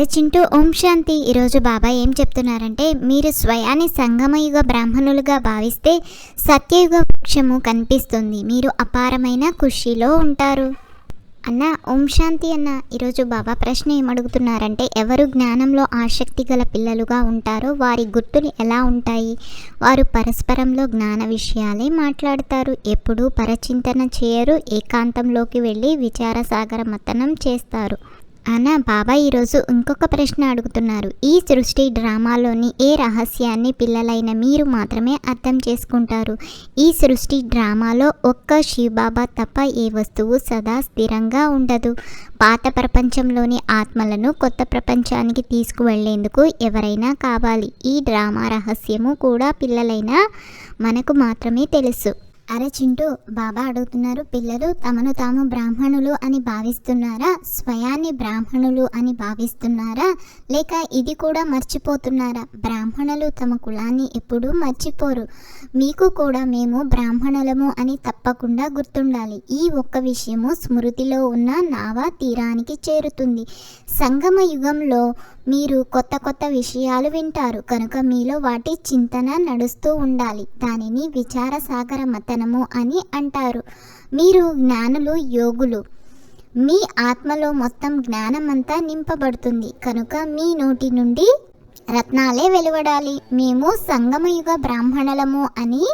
అరే చింటూ ఓం శాంతి. ఈరోజు బాబా ఏం చెప్తున్నారంటే మీరు స్వయాన్ని సంగమయుగ బ్రాహ్మణులుగా భావిస్తే సత్యయుగ వృక్షము కనిపిస్తుంది. మీరు అపారమైన ఖుషీలో ఉంటారు. అన్న ఓం శాంతి అన్న ఈరోజు బాబా ప్రశ్న ఏమడుగుతున్నారంటే ఎవరు జ్ఞానంలో ఆసక్తి గల పిల్లలుగా ఉంటారో వారి గుర్తులు ఎలా ఉంటాయి? వారు పరస్పరంలో జ్ఞాన విషయాలే మాట్లాడతారు. ఎప్పుడూ పరచింతన చేయరు ఏకాంతంలోకి వెళ్ళి విచారసాగర మతనం చేస్తారు. అన్న బాబా ఈరోజు ఇంకొక ప్రశ్న అడుగుతున్నారు. ఈ సృష్టి డ్రామాలోని ఏ రహస్యాన్ని పిల్లలైన మీరు మాత్రమే అర్థం చేసుకుంటారు? ఈ సృష్టి డ్రామాలో ఒక్క శివబాబా తప్ప ఏ వస్తువు సదా స్థిరంగా ఉండదు. పాత ప్రపంచంలోని ఆత్మలను కొత్త ప్రపంచానికి తీసుకువెళ్ళేందుకు ఎవరైనా కావాలి. ఈ డ్రామా రహస్యము కూడా పిల్లలైన మనకు మాత్రమే తెలుసు. అరే చింటూ బాబా అడుగుతున్నారు పిల్లలు తమను తాము బ్రాహ్మణులు అని భావిస్తున్నారా? స్వయాన్ని బ్రాహ్మణులు అని భావిస్తున్నారా? లేక ఇది కూడా మర్చిపోతున్నారా? బ్రాహ్మణులు తమ కులాన్ని ఎప్పుడూ మర్చిపోరు. మీకు కూడా మేము బ్రాహ్మణులము అని తప్పకుండా గుర్తుండాలి. ఈ ఒక్క విషయము స్మృతిలో ఉన్న నావా తీరానికి చేరుతుంది. సంగమ యుగంలో మీరు కొత్త కొత్త విషయాలు వింటారు కనుక మీలో వాటి చింతన నడుస్తూ ఉండాలి. దానిని విచార సాగర మతనము అని అంటారు. మీరు జ్ఞానులు యోగులు. మీ ఆత్మలో మొత్తం జ్ఞానమంతా నింపబడుతుంది. కనుక మీ నోటి నుండి రత్నాలే వెలువడాలి. మేము సంగమయుగ బ్రాహ్మణులము అని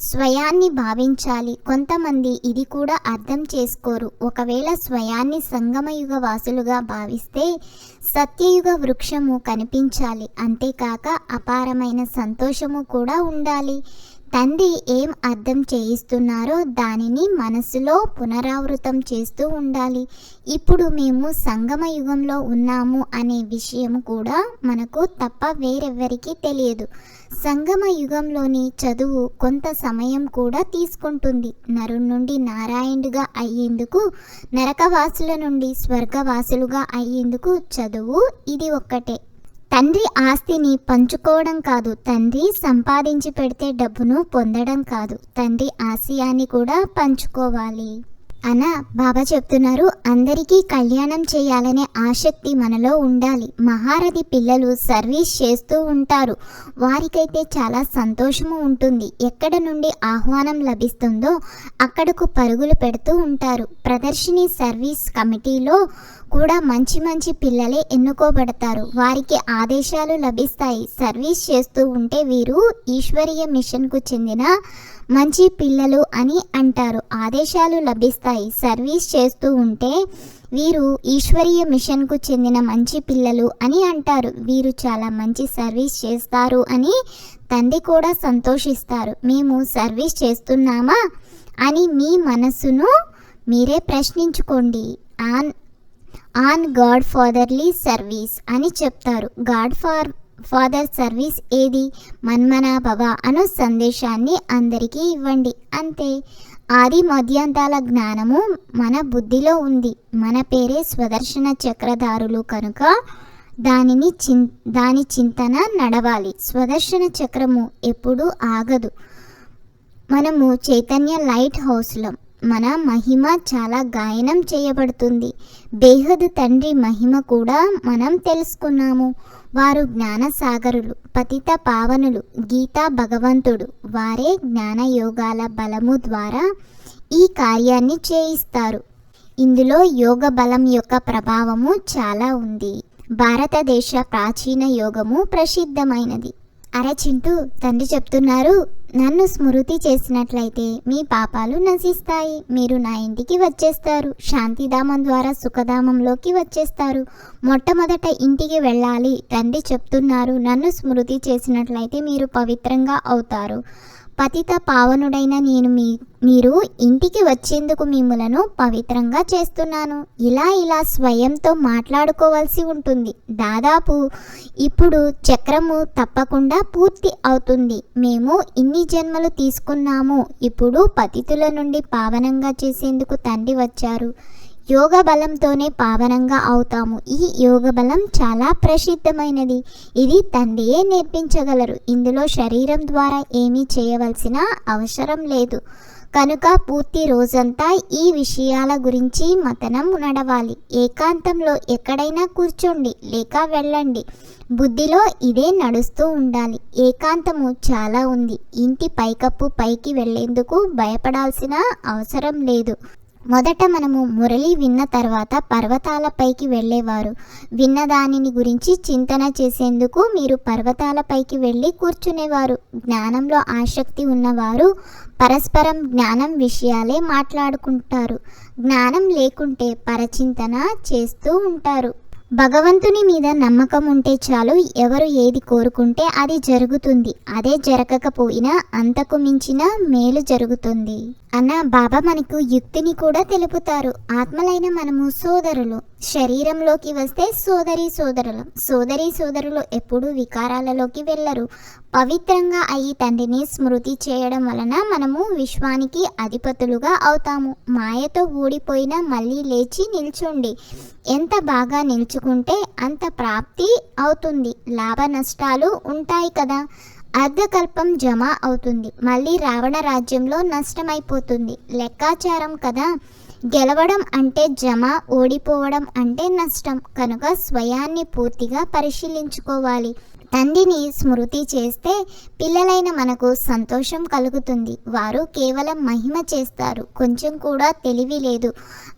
స్వయాన్ని భావించాలి. కొంతమంది ఇది కూడా అర్థం చేసుకోరు. ఒకవేళ స్వయాన్ని సంగమయుగ వాసులుగా భావిస్తే సత్యయుగ వృక్షము కనిపించాలి. అంతేకాక అపారమైన సంతోషము కూడా ఉండాలి. తండ్రి ఏం అర్థం చేయిస్తున్నారో దానిని మనసులో పునరావృతం చేస్తూ ఉండాలి. ఇప్పుడు మేము సంగమ యుగంలో ఉన్నాము అనే విషయం కూడా మనకు తప్ప వేరెవ్వరికీ తెలియదు. సంగమ యుగంలోని చదువు కొంత సమయం కూడా తీసుకుంటుంది. నరు నుండి నారాయణుడిగా అయ్యేందుకు నరకవాసుల నుండి స్వర్గవాసులుగా అయ్యేందుకు చదువు ఇది ఒక్కటే. తండ్రి ఆస్తిని పంచుకోవడం కాదు తండ్రి సంపాదించి పెడితే డబ్బును పొందడం కాదు తండ్రి ఆశయాన్ని కూడా పంచుకోవాలి. అన బాబా చెప్తున్నారు అందరికీ కళ్యాణం చేయాలనే ఆసక్తి మనలో ఉండాలి. మహారథి పిల్లలు సర్వీస్ చేస్తూ ఉంటారు. వారికైతే చాలా సంతోషము ఉంటుంది. ఎక్కడ నుండి ఆహ్వానం లభిస్తుందో అక్కడకు పరుగులు పెడుతూ ఉంటారు. ప్రదర్శిని సర్వీస్ కమిటీలో కూడా మంచి మంచి పిల్లలే ఎన్నుకోబడతారు. వారికి ఆదేశాలు లభిస్తాయి. సర్వీస్ చేస్తూ ఉంటే వీరు ఈశ్వరీయ మిషన్కు చెందిన మంచి పిల్లలు అని అంటారు. ఆదేశాలు లభిస్తాయి. సర్వీస్ చేస్తూ ఉంటే వీరు ఈశ్వరీయ మిషన్కు చెందిన మంచి పిల్లలు అని అంటారు. వీరు చాలా మంచి సర్వీస్ చేస్తారు అని తండ్రి కూడా సంతోషిస్తారు. మేము సర్వీస్ చేస్తున్నామా? అని మీ మనసును మీరే ప్రశ్నించుకోండి. On on god fatherly service అని చెప్తారు. గాడ్ ఫార్ ఫాదర్ సర్వీస్ ఏది? మన్మనా భవ అను సందేశాన్ని అందరికీ ఇవ్వండి. అంతే. ఆది మధ్యంతాల జ్ఞానము మన బుద్ధిలో ఉంది. మన పేరే స్వదర్శన చక్రధారులు కనుక దానిని చిన్ దాని చింతన నడవాలి. స్వదర్శన చక్రము ఎప్పుడూ ఆగదు. మనము చైతన్య లైట్ హౌస్లం. మన మహిమ చాలా గాయనం చేయబడుతుంది. బేహద్ తండ్రి మహిమ కూడా మనం తెలుసుకున్నాము. వారు జ్ఞానసాగరులు పతిత పావనులు గీతా భగవంతుడు. వారే జ్ఞాన యోగాల బలము ద్వారా ఈ కార్యాన్ని చేయిస్తారు. ఇందులో యోగ బలం యొక్క ప్రభావము చాలా ఉంది. భారతదేశ ప్రాచీన యోగము ప్రసిద్ధమైనది. అరచింటూ తండ్రి చెప్తున్నారు నన్ను స్మృతి చేసినట్లయితే మీ పాపాలు నశిస్తాయి. మీరు నా ఇంటికి వచ్చేస్తారు. శాంతిధామం ద్వారా సుఖధామంలోకి వచ్చేస్తారు. మొట్టమొదట ఇంటికి వెళ్ళాలి. తండ్రి చెప్తున్నారు నన్ను స్మృతి చేసినట్లయితే మీరు పవిత్రంగా అవుతారు. పతిత పావనుడైన నేను మీ మీరు ఇంటికి వచ్చేందుకు మిమ్మలను పవిత్రంగా చేస్తున్నాను. ఇలా ఇలా స్వయంతో మాట్లాడుకోవాల్సి ఉంటుంది. దాదాపు ఇప్పుడు చక్రము తప్పకుండా పూర్తి అవుతుంది. మేము ఇన్ని జన్మలు తీసుకున్నాము. ఇప్పుడు పతితుల నుండి పావనంగా చేసేందుకు తండ్రి వచ్చారు. యోగ బలంతోనే పావనంగా అవుతాము. ఈ యోగ బలం చాలా ప్రసిద్ధమైనది. ఇది తండ్రియే నేర్పించగలరు. ఇందులో శరీరం ద్వారా ఏమీ చేయవలసిన అవసరం లేదు. కనుక పూర్తి రోజంతా ఈ విషయాల గురించి మతనం నడవాలి. ఏకాంతంలో ఎక్కడైనా కూర్చోండి లేక వెళ్ళండి. బుద్ధిలో ఇదే నడుస్తూ ఉండాలి. ఏకాంతము చాలా ఉంది. ఇంటి పైకప్పు పైకి వెళ్ళేందుకు భయపడాల్సిన అవసరం లేదు. మొదట మనము మురళి విన్న తర్వాత పర్వతాలపైకి వెళ్ళేవారు. విన్న దానిని గురించి చింతన చేసేందుకు మీరు పర్వతాలపైకి వెళ్ళి కూర్చునేవారు. జ్ఞానంలో ఆసక్తి ఉన్నవారు పరస్పరం జ్ఞానం విషయాలే మాట్లాడుకుంటారు. జ్ఞానం లేకుంటే పరచింతన చేస్తూ ఉంటారు. భగవంతుని మీద నమ్మకం ఉంటే చాలు ఎవరు ఏది కోరుకుంటే అది జరుగుతుంది. అదే జరగకపోయినా అంతకు మించిన మేలు జరుగుతుంది. అన్న బాబా మనకు యుక్తిని కూడా తెలుపుతారు. ఆత్మలైన మనము సోదరులు. శరీరంలోకి వస్తే సోదరి సోదరులు. సోదరి సోదరులు ఎప్పుడూ వికారాలలోకి వెళ్ళరు. పవిత్రంగా అయి తండ్రిని స్మృతి చేయడం వలన మనము విశ్వానికి అధిపతులుగా అవుతాము. మాయతో ఊడిపోయిన మళ్ళీ లేచి నిల్చోండి. ఎంత బాగా నిల్చుకుంటే అంత ప్రాప్తి అవుతుంది. లాభ నష్టాలు ఉంటాయి కదా. అర్ధకల్పం జమ అవుతుంది. మళ్ళీ రావణ రాజ్యంలో నష్టమైపోతుంది. లెక్కాచారం కదా. గెలవడం అంటే జమ ఓడిపోవడం అంటే నష్టం. కనుక స్వయాన్ని పూర్తిగా పరిశీలించుకోవాలి. తండ్రిని స్మృతి చేస్తే పిల్లలైన మనకు సంతోషం కలుగుతుంది. వారు కేవలం మహిమ చేస్తారు. కొంచెం కూడా తెలివి లేదు.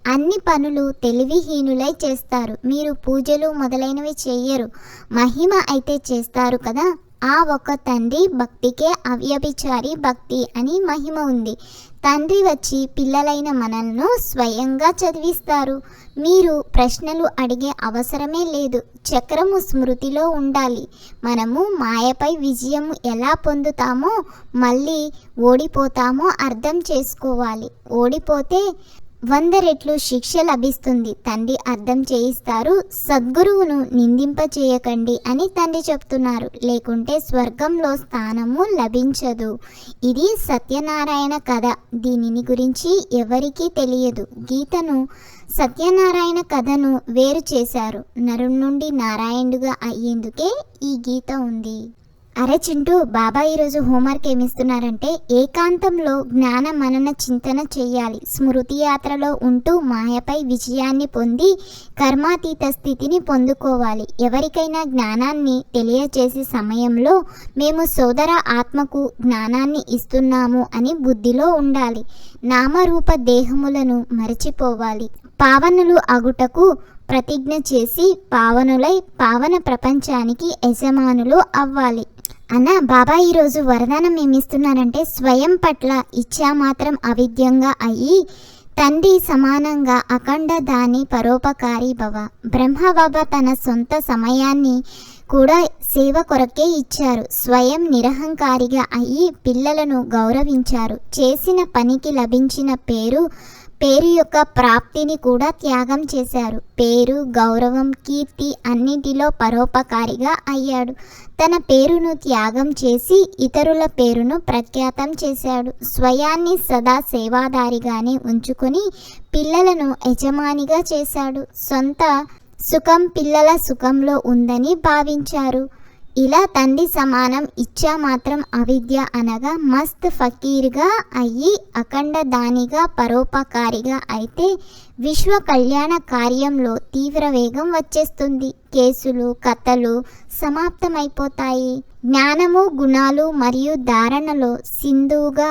అన్ని పనులు తెలివిహీనులై చేస్తారు. మీరు పూజలు మొదలైనవి చేయరు. మహిమ అయితే చేస్తారు కదా? ఆ ఒక తండ్రి భక్తికే అవ్యభిచారి భక్తి అని మహిమ ఉంది. తండ్రి వచ్చి పిల్లలైన మనల్ని స్వయంగా చదివిస్తారు. మీరు ప్రశ్నలు అడిగే అవసరమే లేదు. చక్రము స్మృతిలో ఉండాలి. మనము మాయపై విజయం ఎలా పొందుతామో మళ్ళీ ఓడిపోతామో అర్థం చేసుకోవాలి. ఓడిపోతే వంద రెట్లు శిక్ష లభిస్తుంది. తండ్రి అర్థం చేయిస్తారు. సద్గురువును నిందింప చేయకండి అని తండ్రి చెప్తున్నారు. లేకుంటే స్వర్గంలో స్థానము లభించదు. ఇది సత్యనారాయణ కథ. దీనిని గురించి ఎవరికీ తెలియదు. గీతను సత్యనారాయణ కథను వేరు చేశారు. నరుణ్ నుండి నారాయణుడుగా అయ్యేందుకే ఈ గీత ఉంది. అరే చింటూ బాబా ఈరోజు హోంవర్క్ ఏమిస్తున్నారంటే ఏకాంతంలో జ్ఞాన మనన చింతన చేయాలి స్మృతి యాత్రలో ఉంటూ మాయపై విజయాన్ని పొంది కర్మాతీత స్థితిని పొందుకోవాలి. ఎవరికైనా జ్ఞానాన్ని తెలియచేసే సమయంలో మేము సోదర ఆత్మకు జ్ఞానాన్ని ఇస్తున్నాము అని బుద్ధిలో ఉండాలి. నామరూప దేహములను మరచిపోవాలి. పావనులు అగుటకు ప్రతిజ్ఞ చేసి పావనులై పావన ప్రపంచానికి యజమానులు అవ్వాలి. అన్న బాబా ఈరోజు వరదానం ఏమిస్తున్నారంటే స్వయం పట్ల ఇచ్చా మాత్రం అవిద్యంగా అయ్యి తండ్రి సమానంగా అఖండ దాని పరోపకారి భవ. బ్రహ్మ బాబా తన సొంత సమయాన్ని కూడా సేవ కొరకే ఇచ్చారు. స్వయం నిరహంకారిగా అయ్యి పిల్లలను గౌరవించారు. చేసిన పనికి లభించిన పేరు పేరు యొక్క ప్రాప్తిని కూడా త్యాగం చేశారు. పేరు గౌరవం కీర్తి అన్నిటిలో పరోపకారిగా అయ్యాడు. తన పేరును త్యాగం చేసి ఇతరుల పేరును ప్రఖ్యాతం చేశాడు. స్వయాన్ని సదా సేవాదారిగానే ఉంచుకొని పిల్లలను యజమానిగా చేశాడు. సొంత సుఖం పిల్లల సుఖంలో ఉందని భావించారు. ఇలా తండ్రి సమానం ఇచ్చా మాత్రం అవిద్య అనగా మస్త్ ఫకీర్గా అయ్యి అఖండ దానిగా పరోపకారిగా అయితే విశ్వ కళ్యాణ కార్యంలో తీవ్ర వేగం వచ్చేస్తుంది. కేసులు కథలు సమాప్తమైపోతాయి. జ్ఞానము గుణాలు మరియు ధారణలో సింధువుగా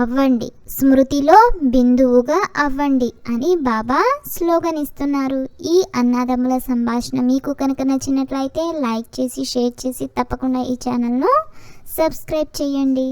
అవ్వండి. స్మృతిలో బిందువుగా అవ్వండి అని బాబా స్లోగన్ ఇస్తున్నారు ఈ అన్నాదమ్ముల సంభాషణ మీకు కనుక నచ్చినట్లయితే లైక్ చేసి షేర్ చేసి తప్పకుండా ఈ ఛానల్ను సబ్స్క్రైబ్ చేయండి.